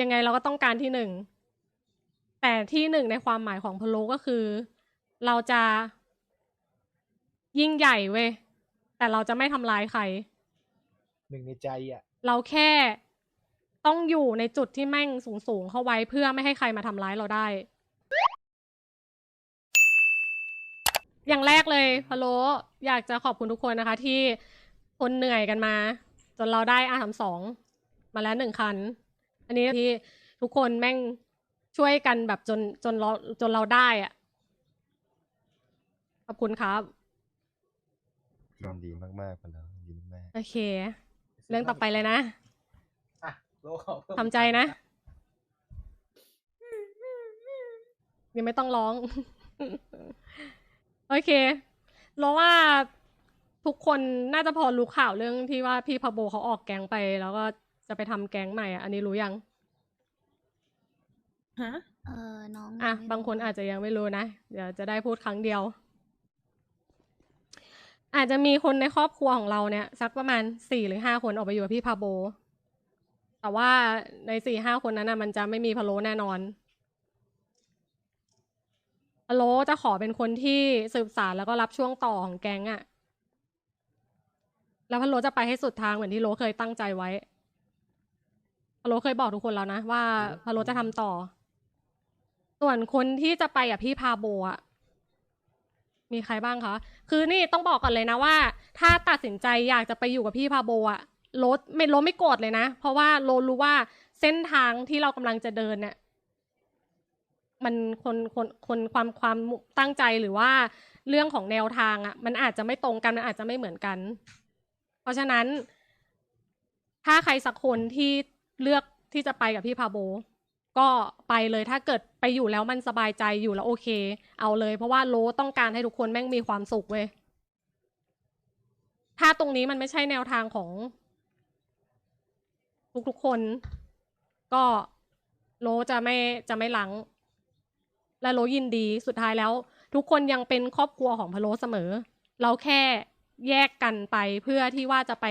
ยังไงเราก็ต้องการที่หนึ่ง แต่ที่หนึ่งในความหมายของพะโลก็คือ เราจะยิ่งใหญ่เว้ยแต่เราจะไม่ทำร้ายใคร หนึ่งในใจอะ เราแค่ต้องอยู่ในจุดที่แม่งสูงๆเข้าไว้เพื่อไม่ให้ใครมาทำร้ายเราได้ อย่างแรกเลยพะโลอยากจะขอบคุณทุกคนนะคะ ที่ทนเหนื่อยกันมา จนเราได้อาสามสองมาแล้วหนึ่งคัน อันนี้ที่ทุกคนแม่งช่วยกันแบบจนจนเราจนเราได้อะขอบคุณครับยินดีมากๆคนแล้วยินดีมากโอเค เรื่องต่อไปเลยนะอะโลขอเพิ่มทำใจนะยังไม่ต้องร้อง โอเคเราว่าทุกคนน่าจะพอรู้ข่าวเรื่องที่ว่าพี่พาโบเขาออกแก๊งไปแล้วก็ จะไปทำแก๊งใหม่อะอันนี้รู้ยัง ฮะ เออน้องอะ ยังไม่บางคนรู้อาจจะยังไม่รู้นะ เดี๋ยวจะได้พูดครั้งเดียว อาจจะมีคนในครอบครัวของเราเนี่ย สักประมาณสี่หรือห้าคนออกไปอยู่กับพี่พาโบ แต่ว่าในสี่ห้าคนนั้นนะมันจะไม่มีพะโล้แน่นอนพะโล้จะขอเป็นคนที่สืบสารแล้วก็รับช่วงต่อของแก๊งอะแล้วพะโล้จะไปให้สุดทางเหมือนที่โลเคยตั้งใจไว้ พะโล้เคยบอกทุกคนแล้วนะว่าพะโล้จะทำต่อ ส่วนคนที่จะไปอะพี่พาโบอะมีใครบ้างคะ คือนี่ต้องบอกก่อนเลยนะว่า ถ้าตัดสินใจอยากจะไปอยู่กับพี่พาโบอะรถไม่รถไม่โกรธเลยนะ เพราะว่าโลรู้ว่าเส้นทางที่เรากำลังจะเดินเนี่ยมันคนคนคนความความตั้งใจหรือว่าเรื่องของแนวทางอะ มันอาจจะไม่ตรงกันมันอาจจะไม่เหมือนกัน เพราะฉะนั้น ถ้าใครสักคนที่ เลือกที่จะไปกับพี่พาโบ ก็ไปเลยถ้าเกิดไปอยู่แล้วมันสบายใจอยู่แล้วโอเค เอาเลย เพราะว่าโลต้องการให้ทุกคนแม่งมีความสุขเว้ยถ้าตรงนี้มันไม่ใช่แนวทางของ ทุกๆคน ก็โลจะไม่จะไม่หลัง และโลยินดีสุดท้ายแล้ว ทุกคนยังเป็นครอบครัวของพะโลเสมอ เราแค่แยกกันไปเพื่อที่ว่าจะไป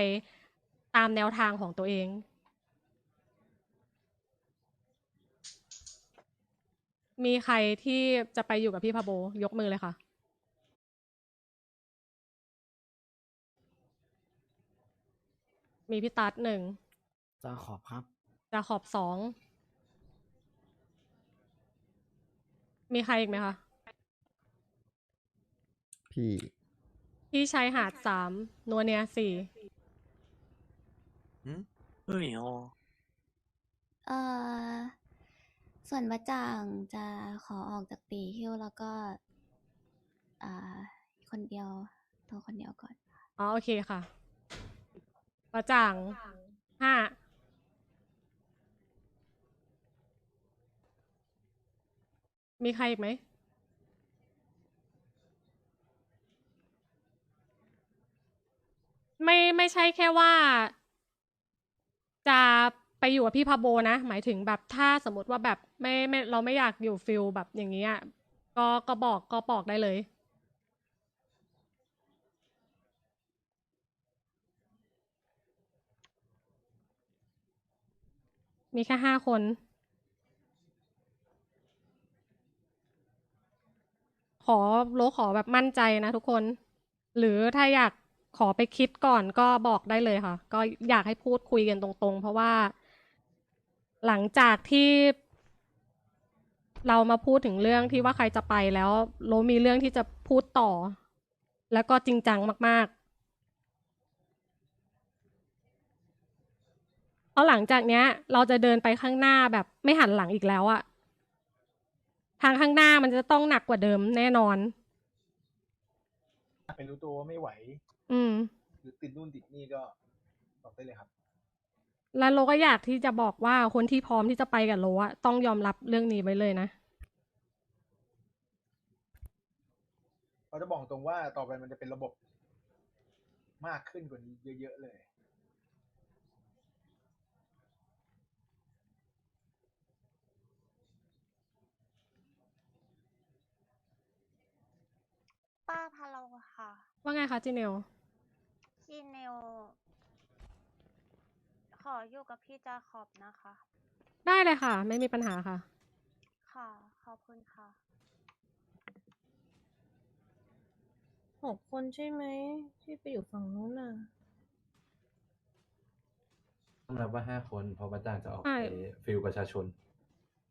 ตามแนวทางของตัวเอง มีใครที่จะไปอยู่กับพี่พาโบ ยกมือเลยค่ะ มีพี่ตัดหนึ่งจาขอบครับจาขอบสอง มีใครอีกไหมคะๆพี่พี่ชายหาดสามนัวเนียสี่ เฮ้ยอ๋อเออ ส่วนบะจ่างจะขอออกจากตีฮิ้วแล้วก็อ่าคนเดียวตัวคนเดียวก่อน อ๋อโอเคค่ะประจ่างห้ามีใครอีกไหม ไม่ไม่ใช่แค่ว่า จะไปอยู่กับพี่พาโบนะ หมายถึงแบบถ้าสมมติว่าแบบ ไม่ไม่เราไม่อยากอยู่ฟิลแบบอย่างเงี้ยก็ก็บอกก็บอกได้เลย มีแค่ห้าคน ขอโลขอแบบมั่นใจนะทุกคน หรือถ้าอยากขอไปคิดก่อนก็บอกได้เลยค่ะ ก็อยากให้พูดคุยกันตรงๆ เพราะว่าหลังจากที่ เรามาพูดถึงเรื่องที่ว่าใครจะไปแล้วโลมีเรื่องที่จะพูดต่อ แล้วก็จริงจังมากๆเพราะหลังจากเนี้ย เราจะเดินไปข้างหน้าแบบไม่หันหลังอีกแล้วอะทางข้างหน้ามันจะต้องหนักกว่าเดิมแน่นอน เป็นรู้ตัวว่าไม่ไหว อืม หรือติดนู่นติดนี่ก็บอกได้เลยครับ แล้วโลก็อยากที่จะบอกว่าคนที่พร้อมที่จะไปกับโลอะต้องยอมรับเรื่องนี้ไว้เลยนะ เราจะบอกตรงว่าต่อไปมันจะเป็นระบบมากขึ้นกว่านี้เยอะๆเลย ป้าพาโลค่ะ ว่าไงคะจีเนล จีเนล ขออยู่กับพี่จาขอบนะคะ ได้เลยค่ะ ไม่มีปัญหาค่ะ ค่ะ ขอบคุณค่ะ หกคนใช่ไหมที่ไปอยู่ฝั่งนู้นน่ะ ต้องนับว่าห้าคนเพราะว่าจ้างจะออกใช่ ไปฟิลประชาชน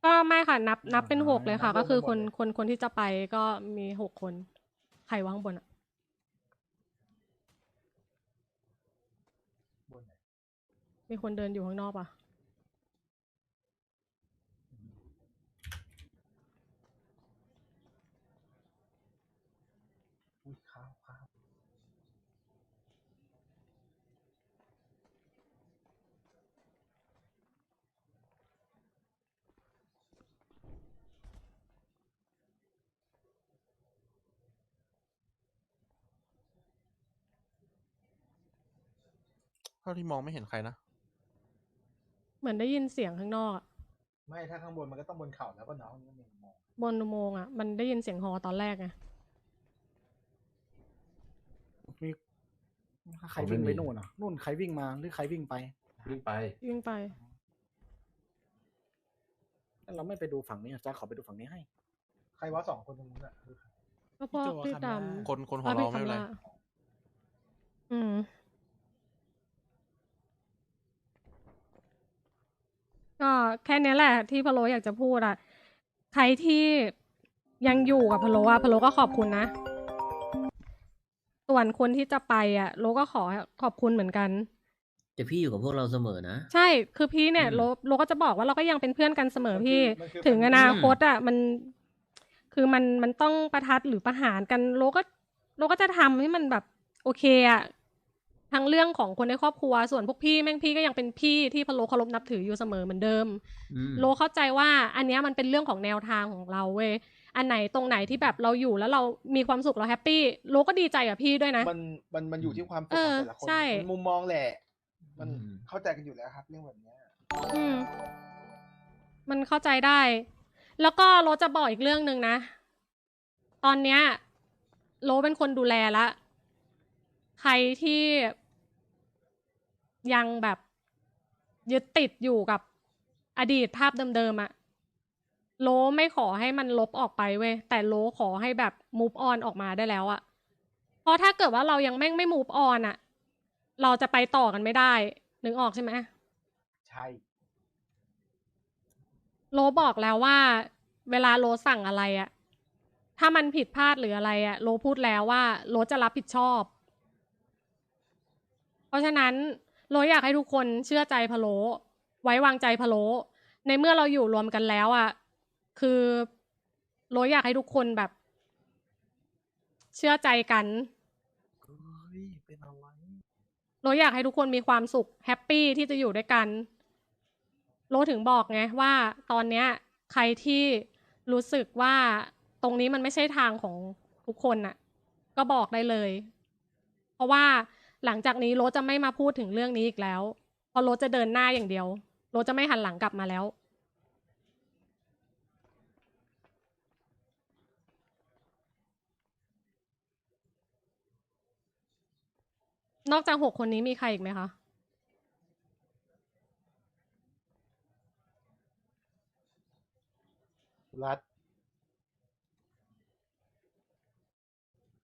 ก็ไม่ค่ะนับนับเป็นหกเลยค่ะนับรวมก็คือไปหมคดนเลยคนคนที่จะไปก็มีหกคน ใครว่างบนอะบนไหน มีคนเดินอยู่ข้างนอกปะอุ้ยข้าวข้าวเท่าที่มองไม่เห็นใครนะ เหมือนได้ยินเสียงข้างนอกอะไม่ถ้าข้างบนมันก็ต้องบนเขาแล้วก็น้องนี่มันมองบนอุโมงค์อะมันได้ยินเสียงฮอตอนแรกไงมีใครผมไม่วิ่งไปมีนู่นอะนู่นใครวิ่งมาหรือใครวิ่งไป วิ่งไป วิ่งไปแล้วเราไม่ไปดูฝั่งนี้อะจ้าขอไปดูฝั่งนี้ให้ ใครว่าสองคนตรงนู้นอะคือใครก็พวกพี่โจพี่ครับดนะำคนคนหัวอะเราะพี่ไม่เป็นไรคำล่าอืม ก็แค่เนี้ยแหละที่พะโลอยากจะพูดอะใครที่ยังอยู่กับพะโลอะพะโลก็ขอบคุณนะ ส่วนคนที่จะไปอะโลก็ขอขอบคุณเหมือนกัน แต่พี่อยู่กับพวกเราเสมอนะ ใช่ คือพี่เนี่ยอืมโลโลก็จะบอกว่าเราก็ยังเป็นเพื่อนกันเสมอพี่ มันคือถึงมันอนาคตอะมัน คือมันมันต้องประทัดหรือประหารกันโลก็โลก็จะทำให้มันแบบ โอเคอะ ทั้งเรื่องของคนในครอบครัว ส่วนพวกพี่แม่งพี่ก็ยังเป็นพี่ที่พะโลเคารพนับถืออยู่เสมอเหมือนเดิมอืมโลเข้าใจว่าอันเนี้ยมันเป็นเรื่องของแนวทางของเราเว้ยอันไหนตรงไหนที่แบบเราอยู่แล้วเรามีความสุขเราแฮปปี้โลก็ดีใจกับพี่ด้วยนะ มันมันมันอยู่ที่ความสุขเอขอองแต่ละคนใช่มันมุมมองแหละ มันอืมเข้าใจกันอยู่แล้วครับ เรื่องแบบเนี้ยอืมมันเข้าใจได้ แล้วก็โรสจะบอกอีกเรื่องหนึ่งนะ ตอนเนี้ยโรสเป็นคนดูแลละ ใครที่ ยังแบบยึดติดอยู่กับอดีตภาพเดิมๆอะโลไม่ขอให้มันลบออกไปเว้ยแต่โลขอให้แบบ move on ออกมาได้แล้วอะเพราะถ้าเกิดว่าเรายังแม่งไม่ move on อะเราจะไปต่อกันไม่ได้นึกออกใช่ไหมใช่โลบอกแล้วว่า เวลาโลสั่งอะไรอะถ้ามันผิดพลาดหรืออะไรอะโลพูดแล้วว่า โลจะรับผิดชอบ เพราะฉะนั้น โลอยากให้ทุกคนเชื่อใจพะโลไว้วางใจพะโลในเมื่อเราอยู่รวมกันแล้วอะคือโลอยากให้ทุกคนแบบ เชื่อใจกันเฮ้ยเป็นอะไรโลอยากให้ทุกคนมีความสุขแฮปปี้ที่จะอยู่ด้วยกัน โลถึงบอกไงว่าตอนเนี้ย ใครที่รู้สึกว่าตรงนี้มันไม่ใช่ทางของทุกคนน่ะ ก็บอกได้เลย เพราะว่า หลังจากนี้โลจะไม่มาพูดถึงเรื่องนี้อีกแล้วเพราะโลจะเดินหน้าอย่างเดียวโลจะไม่หันหลังกลับมาแล้ว นอกจากหกคนนี้มีใครอีกไหมคะรัด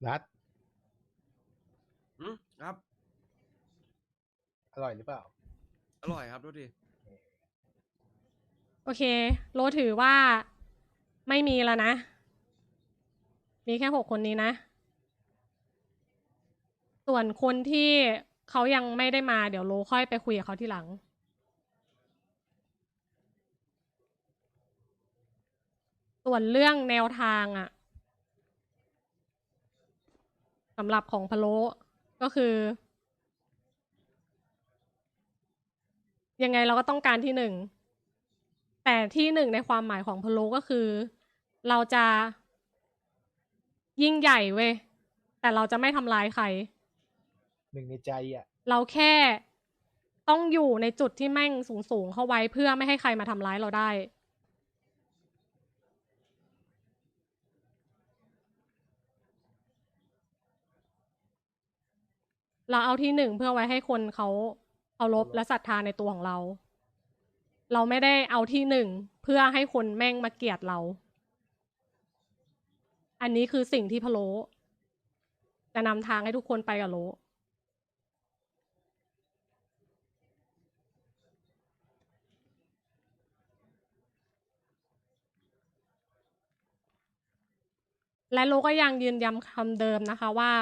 รัด อืมครับ อร่อยหรือเปล่า อร่อยครับดูดิโอเค โลถือว่าไม่มีแล้วนะ มีแค่หกคนนี้นะ ส่วนคนที่เขายังไม่ได้มาเดี๋ยวโลค่อยไปคุยกับเขาทีหลัง ส่วนเรื่องแนวทางอะสำหรับของพะโลก็คือ ยังไงเราก็ต้องการที่หนึ่ง แต่ที่หนึ่งในความหมายของพะโลก็คือ เราจะยิ่งใหญ่เว้ยแต่เราจะไม่ทำร้ายใคร หนึ่งในใจอะ เราแค่ต้องอยู่ในจุดที่แม่งสูงๆเข้าไว้เพื่อไม่ให้ใครมาทำร้ายเราได้ เราเอาที่หนึ่งเพื่อไว้ให้คนเขา เคารพและศรัทธาในตัวของเรา เราไม่ได้เอาที่หนึ่งเพื่อให้คนแม่งมาเกลียดเรา อันนี้คือสิ่งที่พะโลจะนำทางให้ทุกคนไปกับโลและโลก็ยังยืนยันคำเดิมนะคะว่า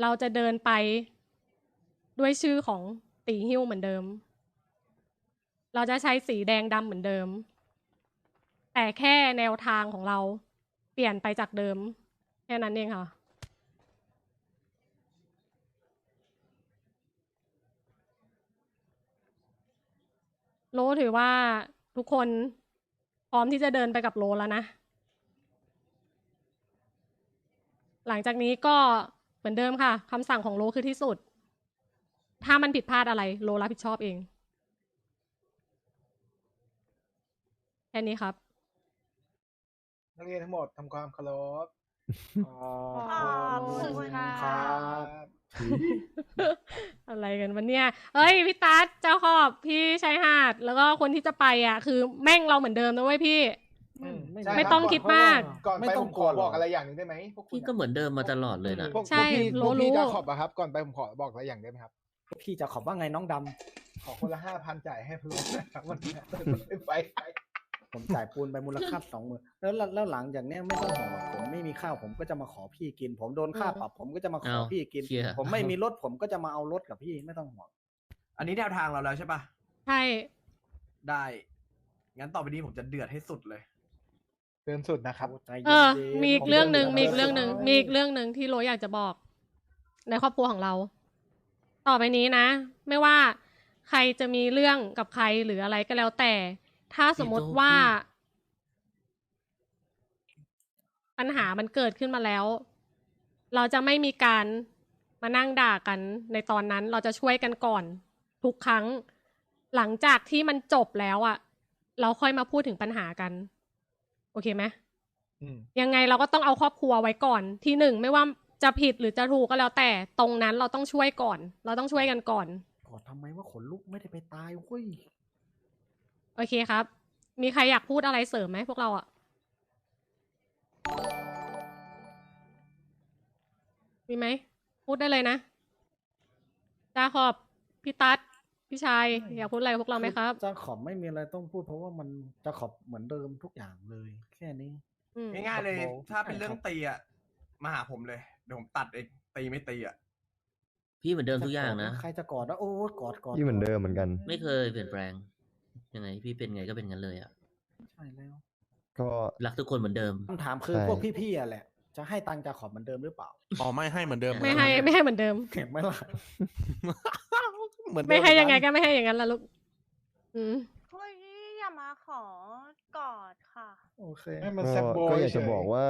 เราจะเดินไปด้วยชื่อของ ตีหิ้วเหมือนเดิม เราจะใช้สีแดงดำเหมือนเดิม แต่แค่แนวทางของเราเปลี่ยนไปจากเดิม แค่นั้นเองค่ะโลถือว่าทุกคนพร้อมที่จะเดินไปกับโลแล้วนะ หลังจากนี้ก็เหมือนเดิมค่ะคำสั่งของโลคือที่สุด ถ้ามันผิดพลาดอะไร โลรับผิดชอบเอง แค่นี้ครับ นักเรียนทั้งหมดทำความเคารพขอขอบคุณค่ะครับ อะไรกันวันเนี้ยเอ้ยพี่ตั๊ดเจ้าขอบพี่ชายหาด แล้วก็คนที่จะไปอะ คือแม่งเราเหมือนเดิมนะเว้ยพี่อืมไม่ใช่ไม่รับต้องคิดมาก ก่อนไม่ไปต้ผองมกขลัอวหรอก บอกอะไรอย่างหนึ่งได้ไหมพวกคุณพี่ก็เหมือนเดิมมาตลอดเลยนะ พวกใช่พวกพี่รู้พวกพี่รู้จะขอบอะครับ ก่อนไปผมขอบอกอะไรอย่างได้ไหมครับ พี่จะขอบว่าไงน้องดขอคนละห้าพันจ่ายให้พลุนะครับวันนี้ไปไปำผมจ่ายปูนไปมูลค่าสองหมื่นแล้วแล้วแล้วหลังจากเนี้ยไม่ต้องห่วงหรอกผมไม่มีข้าวผมก็จะมาขอพี่กิน ผมโดนค่าปรับผมก็จะมาขอเอาพี่กินเชี่ยผมไม่มีรถผมก็จะมาเอารถกับพี่ไม่ต้องห่วง อันนี้แนวทางเราแล้วใช่ปะใช่ได้งั้นต่อไปนี้ผมจะเดือดให้สุดเลยเติมสุดนะครับใจเอเย็อนๆมีอีกผเรื่องหนึ่งดิมีอีกเรื่องหนึ่งไปมีอีกเรื่องหนึ่งที่โรอยากจะบอก ในครอบครัวของเรา ต่อไปนี้นะ ไม่ว่าใครจะมีเรื่องกับใครหรืออะไรก็แล้วแต่ ถ้าสมมติว่า ปัญหามันเกิดขึ้นมาแล้ว เราจะไม่มีการมานั่งด่ากันในตอนนั้นเราจะช่วยกันก่อน ทุกครั้ง หลังจากที่มันจบแล้วอะเราค่อยมาพูดถึงปัญหากัน โอเคไหมอืมยังไงเราก็ต้องเอาครอบครัวไว้ก่อน ที่หนึ่งไม่ว่า จะผิดหรือจะถูกก็แล้วแต่ตรงนั้นเราต้องช่วยก่อน เราต้องช่วยกันก่อนกอดทำไมว่าขนลุกไม่ได้ไปตายเว้ยโอเคครับ มีใครอยากพูดอะไรเสริมไหมพวกเราอะมีไหมพูดได้เลยนะจาขอบพี่ตั๊ดพี่ชายอยากพูดอะไรกับพวกเราไหมครับ จะขอบไม่มีอะไรต้องพูดเพราะว่ามันจะขอบเหมือนเดิมทุกอย่างเลย แค่นี้ อืม ง่ายๆเลยครับผมถ้าเป็นเรื่องใช่ครับตีอะ มาหาผมเลยเดี๋ยวผมตัดเองตีไม่ตีอะพี่เหมือนเดิมทุกอย่างนะ ใครจะกอดนะโอ้กอดกอดที่เหมือนเดิมเหมือนกัน ไม่เคยเปลี่ยนแปลง ยังไง พี่เป็นไงก็เป็นงั้นเลยอะใช่แล้ว ก็รักทุกคนเหมือนเดิมคำถามคือใช่พวกพี่ๆอะแหละ จะให้ตังค์จะขอบเหมือนเดิมหรือเปล่าอ๋อไม่ให้เหมือนเดิมไม่ให้ไม่ให้เหมือนเดิมเห็นไหมล่ะเหมือนเดิไม่ให้ยังไงเหมือนก็ไม่ให้อย่างนั้นละลูกอืมเฮ้ยอย่ามาขอกอดค่ะโอเคให้มันก็แซ่บโบก็ยอยากจะเฉยบอกว่า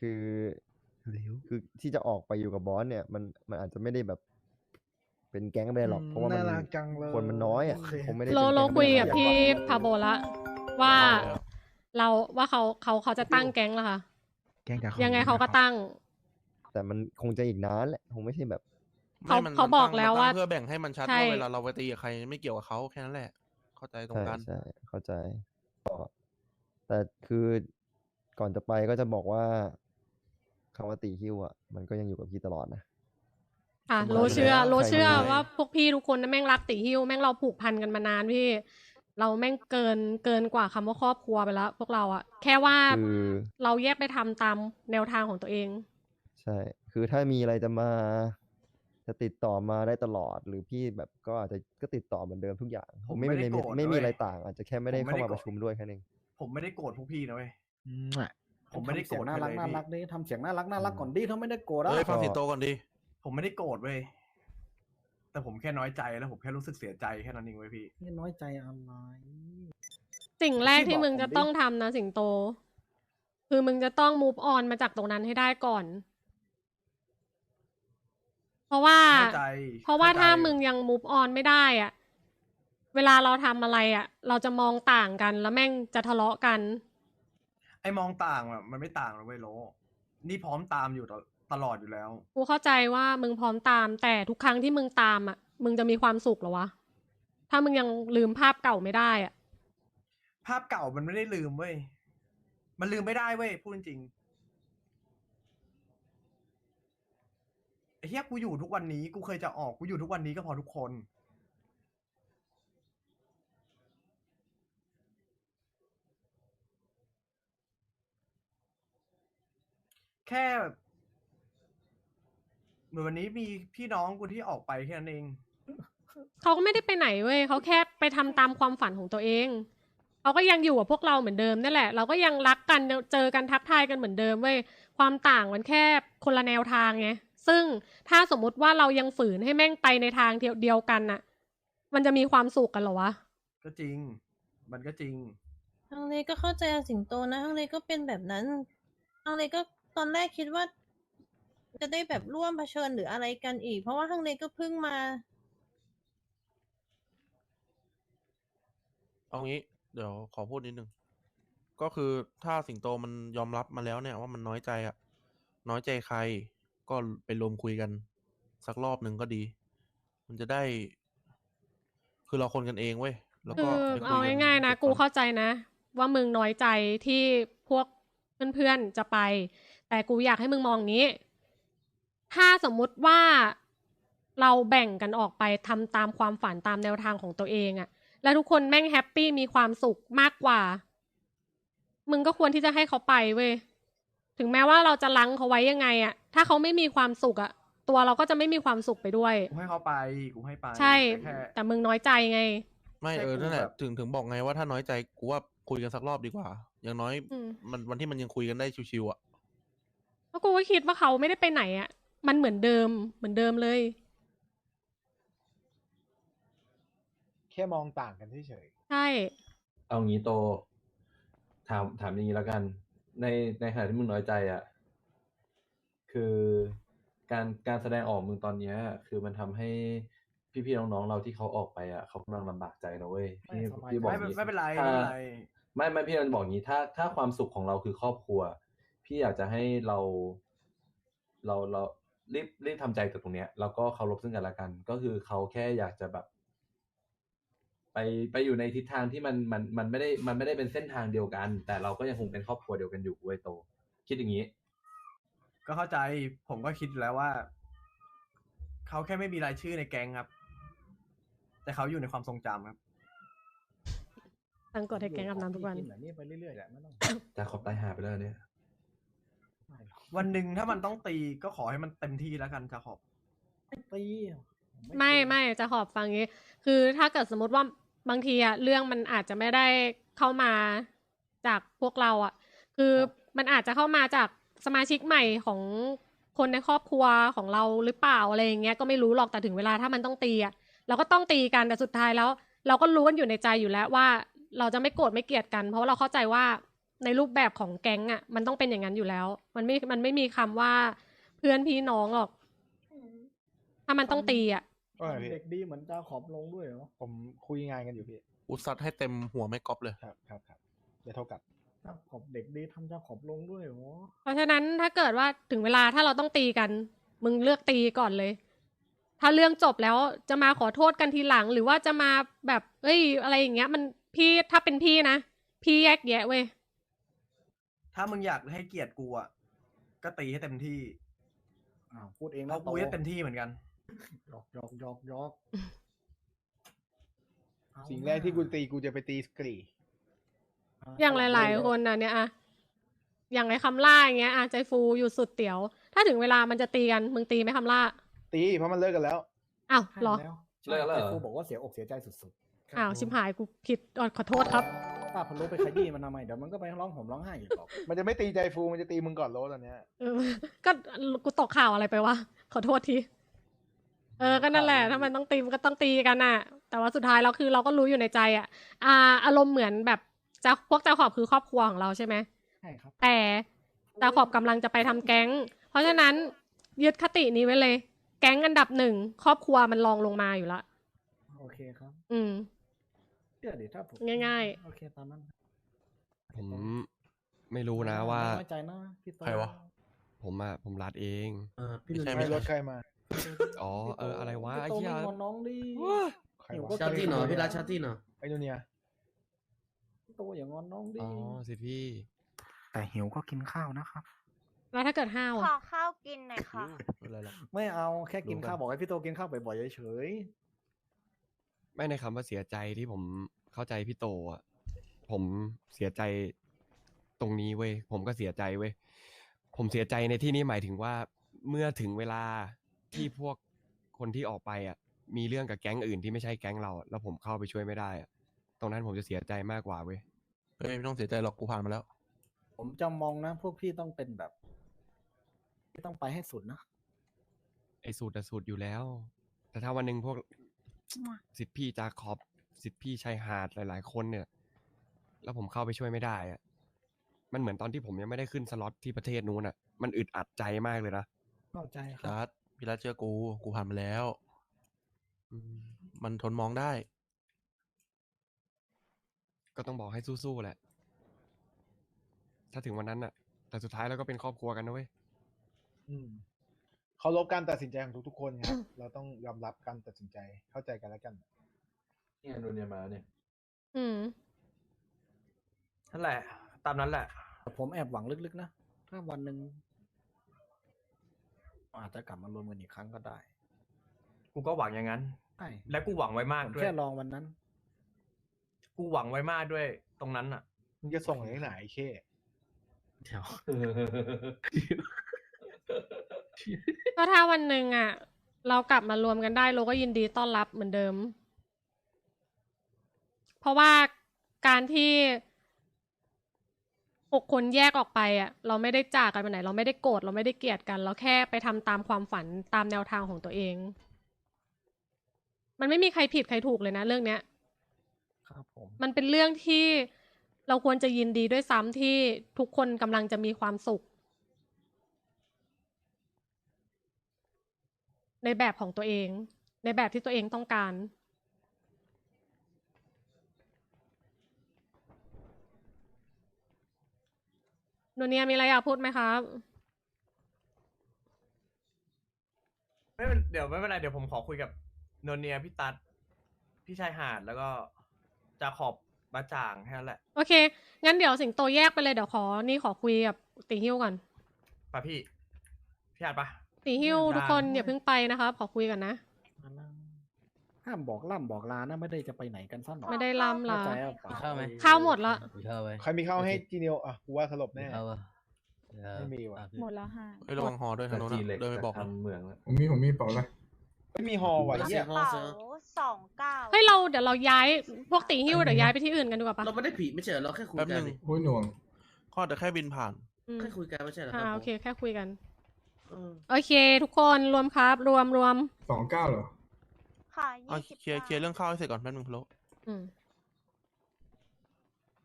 คือ คือที่จะออกไปอยู่กับบอสเนี่ยมันมันอาจจะไม่ได้แบบ เป็นแก๊งไปหรอกเพราะว่ามันน่ารักจังเลยคนมันน้อยอะโอเคคงไม่ได้โลเป็นโลแก๊งคุยไปหรกัอบพี่พาโบละว่าเราว่าเขาเขาเขาจะตั้งแก๊งแล้วค่ะแกงกับยังไงเขาก็ตั้ง แต่มันคงจะอีกนานแหละคงไม่ใช่แบบ เขาไม่มันเขามันบอกตั้งแล้วมันตั้งว่าเพื่อแบ่งให้มันชัดใช่ ว่าเวลาเราไปตีกับใครไม่เกี่ยวกับเขาแค่นั้นแหละ เข้าใจตรงใช่กันใช่เข้าใจก็แต่คือก่อนจะไปก็จะบอกว่า คำว่าตีฮิ้วอะมันก็ยังอยู่กับพี่ตลอดนะค่ะสบายโลเชื่อแล้วโลเชื่อใครไม่ได้ว่าพวกพี่ทุกคนน่ะแม่งรักตีฮิ้วแม่งเราผูกพันกันมานานพี่ เราแม่งเกินเกินกว่าคำว่าครอบครัวไปแล้วพวกเราอะแค่ว่าคือเราแยกไปทำตามแนวทางของตัวเอง ใช่ คือถ้ามีอะไรจะมาจะติดต่อมาได้ตลอด หรือพี่แบบก็อาจจะก็ติดต่อเหมือนเดิมทุกอย่าง ผมไม่ไม่ได้มีโกรธไม่มีนะเว้ยอะไรต่าง อาจจะแค่ไม่ได้ผมไม่เข้าได้มาโกรธประชุมด้วยแค่นั้นเองผมไม่ได้โกรธพวกพี่นะเว้ยอืมอะ ผมไม่ได้โกรธทำเสียงน่ารักใคน่าเลยรักพี่ดิทำเสียงน่ารักน่ารักก่อนดิถ้าไม่ได้โกรธอะเอ้ยฟังสิงโตก่อนดีผมไม่ได้โกรธเว้ยแต่ผมแค่น้อยใจแล้วผมแค่รู้สึกเสียใจแค่นั้นเองเว้ยพี่นี่น้อยใจอะไรสิ่งแรกพี่ที่บอกมึงผมจะดิต้องทำนะสิงโต คือมึงจะต้อง move on มาจากตรงนั้นให้ได้ก่อน เพราะว่าเข้าใจเพราะว่าเข้าใจถ้ามึงยัง move on ไม่ได้อะเวลาเราทำอะไรอะเราจะมองต่างกันแล้วแม่งจะทะเลาะกันไอ้มองต่างอะมันไม่ต่างหรอกเว้ยโล นี่พร้อมตามอยู่ตลตลอดอยู่แล้ว กูเข้าใจว่ามึงพร้อมตาม แต่ทุกครั้งที่มึงตามอะ มึงจะมีความสุขเหรอวะ ถ้ามึงยังลืมภาพเก่าไม่ได้อะภาพเก่ามันไม่ได้ลืมเว้ย มันลืมไม่ได้เว้ยพูดจริงๆไอ้เฮียกูอยู่ทุกวันนี้ กูเคยจะออกกูอยู่ทุกวันนี้ก็พอทุกคน แค่แบบเหมือนวันนี้มีพี่น้องกูที่ออกไปแค่นั้นเอง เขาก็ไม่ได้ไปไหนเว้ยเขาแค่ไปทำตามความฝันของตัวเองเขาก็ยังอยู่กับพวกเราเหมือนเดิมนั่นแหละ เราก็ยังรักกันเจอกันทักทายกันเหมือนเดิมเว้ยความต่างมันแค่คนละแนวทางไงซึ่งถ้าสมมุติว่าเรายังฝืนให้แม่งไปในทางเดียวกันน่ะ มันจะมีความสุขกันเหรอวะก็จริง มันก็จริงฮังเลก็เข้าใจสิงโตนะฮังเลก็เป็นแบบนั้นฮังเลก็ ตอนแรกคิดว่า จะได้แบบร่วมเผชิญหรืออะไรกันอีก เพราะว่าฮังเลก็เพิ่งมา เอางี้ เดี๋ยวขอพูดนิดนึง ก็คือถ้าสิงโตมันยอมรับมาแล้วเนี่ยว่ามันน้อยใจอะน้อยใจใครก็ไปรวมคุยกัน สักรอบหนึ่งก็ดี มันจะได้ คือเราคนกันเองเว้ยแล้วคืก็อไปคุเอายกันง่ายๆนะเก็บกูความเข้าใจนะ ว่ามึงน้อยใจที่พวกเพื่อนๆจะไป แต่กูอยากให้มึงมองงี้ ถ้าสมมุติว่าเราแบ่งกันออกไปทำตามความฝันตามแนวทางของตัวเองอะแล้วทุกคนแม่งแฮปปี้มีความสุขมากกว่า มึงก็ควรที่จะให้เขาไปเว้ยถึงแม้ว่าเราจะลังเขาไว้ยังไงอะถ้าเขาไม่มีความสุขอะตัวเราก็จะไม่มีความสุขไปด้วยกูให้เขาไปกูให้ไปใช่ แต่แค่แต่มึงน้อยใจไง ไม่ใช่เออกูนั่นแหละแบบถึงถึงบอกไงว่าถ้าน้อยใจกูว่าคุยกันสักรอบดีกว่า อย่างน้อยอืมมันวันที่มันยังคุยกันได้ชิวๆอะ เพราะกูก็คิดว่าเขาไม่ได้ไปไหนอะ่ะมันเหมือนเดิมเหมือนเดิมเลย แค่มองต่างกันเฉยใช่ เอางี้โต ถามถามอย่างนี้แล้วกัน ในในขณะที่มึงน้อยใจอะ คือการการแสดงออกมึงตอนเนี้ย คือมันทำให้พี่ๆน้องๆเราที่เขาออกไปอะเขากำลังลำบากใจนะเว้ยไม่พี่สบายพี่บอกไม่งี้ไม่เป็นไรถ้าไม่เป็นไร ไม่ไม่พี่มันบอกงี้ถ้าถ้าความสุขของเราคือครอบครัว พี่อยากจะให้เรา เราเรารีบรีบทำใจกับตรงเนี้ย แล้วก็เคารพซึ่งกันและกัน ก็คือเขาแค่อยากจะแบบ ไปไปอยู่ในทิศทางที่มันมันมันไม่ได้มันไม่ได้เป็นเส้นทางเดียวกัน แต่เราก็ยังคงเป็นครอบครัวเดียวกันอยู่เว้ยโต คิดอย่างนี้ ก็เข้าใจผมก็คิดอยู่แล้วว่า เขาแค่ไม่มีรายชื่อในแก๊งครับ แต่เขาอยู่ในความทรงจำครับตั้งกฎให้แกงอาบน้ำทุกวันกินแบบนี้ไปเรื่อยๆแหละไม่ต้อง แต่ขอบตายหาไปแล้วเนี่ยไม่หรอก วันหนึ่งถ้ามันต้องตีก็ขอให้มันเต็มที่แล้วกันจะขอบไม่ตีผไม่ตีไม่จะขอบฟังงี้ คือถ้าเกิดสมมติว่าบางทีอะเรื่องมันอาจจะไม่ได้เข้ามาจากพวกเราอะคือมันอาจจะเข้ามาจากสมาชิกใหม่ของคนในครอบครัวของเราหรือเปล่าอะไรอย่างเงี้ยก็ไม่รู้หรอกแต่ถึงเวลาถ้ามันต้องตีอะเราก็ต้องตีกันแต่สุดท้ายแล้ว เราก็รู้กันอยู่ในใจอยู่แล้วว่า เราจะไม่โกรธไม่เกลียดกัน เพราะเราเข้าใจว่า ในรูปแบบของแก๊งอะมันต้องเป็นอย่างนั้นอยู่แล้ว มันไม่มันไม่มีคำว่าเพื่อนพี่น้องหรอก ถ้ามันต้องตีอะๆว่าไงพี่เด็กดีเหมือนจาขอบลงด้วยเหรอผมคุยงานกันอยู่พี่อุซัดให้เต็มหัวไม่ก๊อปเลยครับครับครับเดี๋ยวเท่ากับจาขอบเด็กดีทำจาขอบลงด้วยเหรอเพราะฉะนั้นถ้าเกิดว่าถึงเวลาถ้าเราต้องตีกัน มึงเลือกตีก่อนเลย ถ้าเรื่องจบแล้วจะมาขอโทษกันทีหลัง หรือว่าจะมาแบบ เอ้ย อะไรอย่างเงี้ย มันพี่ถ้าเป็นพี่นะ พี่แยกแยะเว้ย ถ้ามึงอยากให้เกียรติกูอะก็ตีให้เต็มที่อ้าวพูดเองเพนะราะกูจะเต็มที่เหมือนกันหยอกหยอกหยอกหยอกเอาสิ่งแรกที่กูตีกูจะไปตีสกรีะอย่างหลายเๆคนนะเนี่ยอะอย่างไอ้คำล่าอย่างเงี้ยอะใจฟูอยู่สุดเตี๋ยว ถ้าถึงเวลามันจะตีกันมึงตีไหมคำล่าตีเพราะมันเลิกกันแล้ว อ้าวให้เหรอ แล้วเลิกแล้วเหรอ ครูบอกว่าเสียอกเสียใจสุดๆ อ้าวชิมหายกูผิดอะขอโทษครับ ป้าพะโล้ไปขยี้มันทำไมเดี๋ยวมันก็ไปร้องผมร้องไห้อีกหรอกมันจะไม่ตีใจฟูมันจะตีมึงก่อนโลตอนเนี้ยเออก็กูตกข่าวอะไรไปวะขอโทษทีเออก็นั่นแหละถ้ามันต้องตีมันก็ต้องตีกันน่ะ แต่ว่าสุดท้ายเราคือเราก็รู้อยู่ในใจอะอ่าอารมณ์เหมือนแบบจะพวกเจ้าขอบคือครอบครัวของเราใช่ไหมใช่ครับ แต่เจ้าขอบกำลังจะไปทำแก๊ง เพราะฉะนั้นยึดคตินี้ไว้เลย แก๊งอันดับหนึ่งครอบครัวมันรองลงมาอยู่ละโอเคครับ อืม เดี๋ยวดิถ้าผมง่าย โอเคตามนั้นผมไม่รู้นะว่า ไม่ไว้ใจนะพี่โตใครวะ ผมอะผมรัดเอง เออไม่ใช่ไม่รถใครมาอ๋อเอออะไรวะไอ้พี่โตเหี้ยไม่งอนน้องดิ ใคใครวะก็ชาติหนอพี่รัชชาติหนอไอ้โนเนียตัวอย่างงอนน้องดิ อ๋อสิพี่แต่หิวก็กินข้าวนะครับ แล้วถ้าเกิดห้าวขออะข้าวกินหน่อยค่ะไม่เป็นไรหรอกไม่เอาแค่กินรู้กันข้าวบอกให้พี่โตกินข้าวบ่อยๆเฉย ไม่ในคำว่าเสียใจที่ผมเข้าใจพี่โตอะผมเสียใจตรงนี้เว้ยผมก็เสียใจเว้ยผมเสียใจในที่นี้หมายถึงว่าเมื่อถึงเวลาที่พวกคนที่ออกไปอะ มีเรื่องกับแก๊งอื่นที่ไม่ใช่แก๊งเราอะแล้วผมเข้าไปช่วยไม่ได้อะตรงนั้นผมจะเสียใจมากกว่าเว้ยเฮ้ยไม่ต้องเสียใจหรอกกูผ่านมาแล้วๆผมจะมองนะ พวกพี่ต้องเป็นแบบพี่ต้องไปให้สุดนะไอ้สูตรอะสูตรอยู่แล้ว แต่ถ้าวันหนึ่งพวก สิทธิพี่จาขอบสิทธิพี่ชายหาดหลาย ๆ คนเนี่ย แล้วผมเข้าไปช่วยไม่ได้อะมันเหมือนตอนที่ผมยังไม่ได้ขึ้นสล็อตที่ประเทศนู้นอะมันอึดอัดใจมากเลยนะเข้าใจครัรับดพี่รัฐเชื่อกู กูผ่านมาแล้ว อืมมันทนมองได้ ก็ต้องบอกให้สู้ๆแหละ ถ้าถึงวันนั้นอะแต่สุดท้ายเราก็เป็นครอบครัวกันนะเว้ย อืม เคารพการตัดสินใจของทุกๆคนครับ เราต้องยอมรับการตัดสินใจเข้าใจกันแล้วกันเนี่ยโดนเนี่ยมาเนี่ยอืมนั่นแหละ ตามนั้นแหละ แต่ผมแอบหวังลึกๆนะ ถ้าวันหนึ่งอาจจะกลับมารวมกันอีกครั้งก็ได้กูก็หวังอย่างนั้น ใช่และกูหวังไว้มากผมด้วย แค่ลองวันนั้น กูหวังไว้มากด้วย ตรงนั้นอะ มึงจะส่งอะไรไหนไอ้เข้เดี๋ยว ก็ถ้าวันหนึ่งอะ เรากลับมารวมกันได้ เราก็ยินดีต้อนรับเหมือนเดิม เพราะว่าการที่หกคนแยกออกไปอะ เราไม่ได้จากกันไปไหน เราไม่ได้โกรธเราไม่ได้เกลียดกัน เราแค่ไปทำตามความฝันตามแนวทางของตัวเอง มันไม่มีใครผิดใครถูกเลยนะเรื่องเนี้ย ครับผมมันเป็นเรื่องที่เราควรจะยินดีด้วยซ้ำที่ทุกคนกำลังจะมีความสุข ในแบบของตัวเอง ในแบบที่ตัวเองต้องการ โนเนียมีอะไรอยากพูดไหมครับ ไม่เป็นเดี๋ยวไม่เป็นไรเดี๋ยวผมขอคุยกับโนเนียพี่ตัดพี่ชายหาดแล้วก็จาขอบมาจ่างแค่นั้นแหละโอเค งั้นเดี๋ยวสิงโตแยกไปเลยเดี๋ยวขอ นี่ขอคุยกับตีฮิ้วก่อนไปะพี่พี่หาดปะ ตีฮิ้วได้ทุกคนอย่าเพิ่งไปนะครับ ขอคุยกันนะ ห้ามบอกล่ำบอกลานะไม่ได้จะไปไหนกันสั้นหรอกไม่ได้ล่ำลา เข้าใจหรือเปล่าข้าวไหม ข้าวหมดละมีข้าวไหมใครมีข้าวให้จีเนียวอะกูว่าสลบมีแน่ข้าวปะไม่มีว่ะ หมดแล้วค่ะเฮ้ยระวังฮอด้วยทางโน้นจีอะเหล็กเดินไปบอกนะทำเหมืองแล้ว ผมมีผมมีเป๋าอะไรไม่มีฮอว่ะเสีเหี้ยยงฮอเป๋าเสียงสองเก้าเฮ้ยเราเดี๋ยวเราย้ายพวกตีฮิ้วเดี๋ยวย้ายไปที่อื่นกันดีกว่าปะเราไม่ได้ผิดไม่ใช่เหรอเราแค่คุยแป๊บกัหนนึ่งนี่โอ้ยหน่วง ข้อแต่แค่บินผ่านอืมแค่คุยกันไม่ใช่เหรอคอ่ารับโอเคแค่คุยกันเออ โอเค ทุกคนรวมครับ รวมรวมสองเก้าเหรอ ค่ะเอายี่สิบเคลียร์เคลียร์เรื่องข้าวให้เสร็จก่อนแป๊บนึงพะโลอืม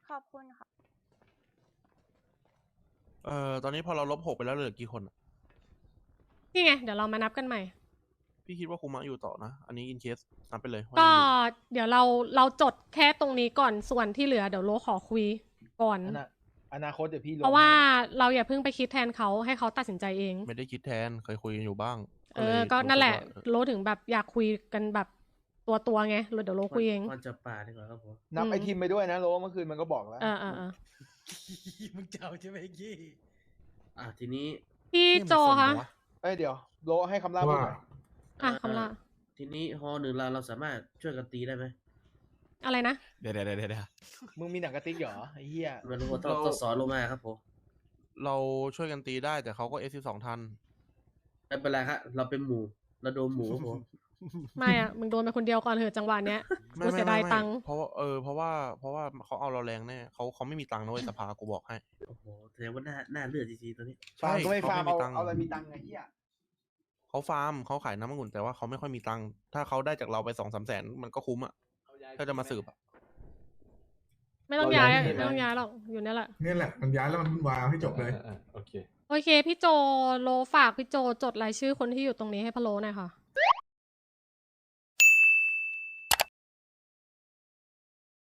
ขอบคุณค่ะ เอ่อตอนนี้พอเราลบหกไปแล้วเหลือกี่คนอะนี่ไง เดี๋ยวเรามานับกันใหม่ พี่คิดว่าคุมะอยู่ต่อนะ อันนี้อินเคสนับไปเลยว่าก็ยังอยู่เดี๋ยวเราเราจดแค่ตรงนี้ก่อนส่วนที่เหลือ เดี๋ยวโลขอคุยก่อนอนา อนาคตเดี๋ยวพี่ลงเพราะว่าให้เราอย่าเพิ่งไปคิดแทนเขาให้เขาตัดสินใจเอง ไม่ได้คิดแทนเคยคุยกันอยู่บ้าง เอลอยก็นั่นแหละรู้สึกว่าโลถึงแบบอยากคุยกันแบบตัวตัวๆไงเดี๋ยวโลคุยเองมันจะป่าดีกว่าครับผมนับอืมไอทีมไปด้วยนะโลเมื่อคืนมันก็บอกแล้วเออเออเออมึงเจ้าใช่ไหมกี้อะทีนี้ พี่โจคะเอ้ยเดี๋ยวโลให้คำล่าพูดหน่อยอะคำละทีนี้ฮอหนึ่งเราเราสามารถช่วยกันตีได้ไหมอะไรนะเดี๋ยวเดี๋ยวเดี๋ยวเดี๋ยว มึงมีหนังกระติกเหรอไอ้เหี้ยไม่รู้ว่าต้องต้องสอนลงมาครับผมเราช่วยกันตีได้แต่เขาก็เอสสิบสองทันไม่เป็นไรครับเราเป็นหมูเราโดนหมูครับผมไม่อะมึงโดนไปคนเดียวก่อนเถอะจังหวะเนี้ยไม่กูไม่เสียดายไม่ตังค์เพราะว่าเออเพราะว่าเพราะว่าเขาเอาเราแรงแน่เขาเขาไม่มีตังค์นะเว้ยสภากูบอกให้โอ้โหแสดงว่าหน้าหน้าเลือดจริงๆตัวนี้ฟาร์มก็ไม่ใช่ฟาร์มเขาเอาไม่มีตังค์เอาอะไรมีตังค์ไอ้เหี้ยเขาฟาร์มเขาขายน้ำองุ่นแต่ว่าเขาไม่ค่อยมีตังค์ถ้าเขาได้จากเราไปสองสามแสนมันก็คุ้มอะถ้าจะมาสืบอะ ไม่ต้องย้ายอะไม่ต้องย้ายหรอกอยู่เนี่ยแหละ เนี่ยแหละมันย้ายแล้วมันวุ่นวายเอาให้จบเลย อ่าๆโอเค โอเค พี่โจโลฝากพี่โจจดรายชื่อคนที่อยู่ตรงนี้ให้พะโลหน่อยค่ะ